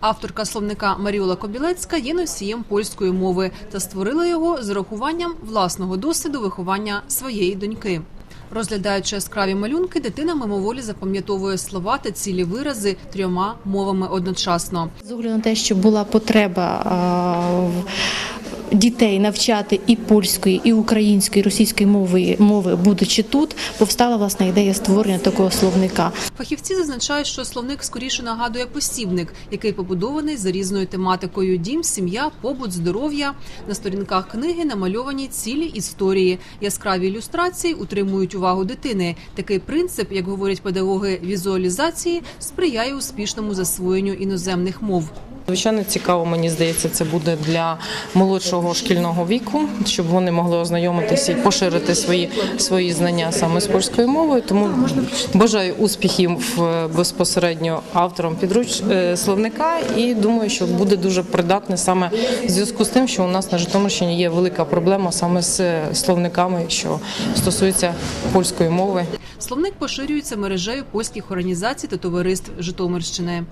Авторка словника Маріола Кобілецька є носієм польської мови та створила його з урахуванням власного досвіду виховання своєї доньки. Розглядаючи яскраві малюнки, дитина мимоволі запам'ятовує слова та цілі вирази трьома мовами одночасно. З огляду на те, що була потреба в- дітей навчати і польської, і української, і російської мови, мови, будучи тут, повстала власне ідея створення такого словника. Фахівці зазначають, що словник скоріше нагадує посібник, який побудований за різною тематикою: дім, сім'я, побут, здоров'я. На сторінках книги намальовані цілі історії. Яскраві ілюстрації утримують увагу дитини. Такий принцип, як говорять педагоги візуалізації, сприяє успішному засвоєнню іноземних мов. Звичайно, цікаво, мені здається, це буде для молодшого шкільного віку, щоб вони могли ознайомитися і поширити свої, свої знання саме з польською мовою. Тому бажаю успіхів безпосередньо авторам підруч е, словника і думаю, що буде дуже придатне саме в зв'язку з тим, що у нас на Житомирщині є велика проблема саме з словниками, що стосується польської мови. Словник поширюється мережею польських організацій та товариств Житомирщини.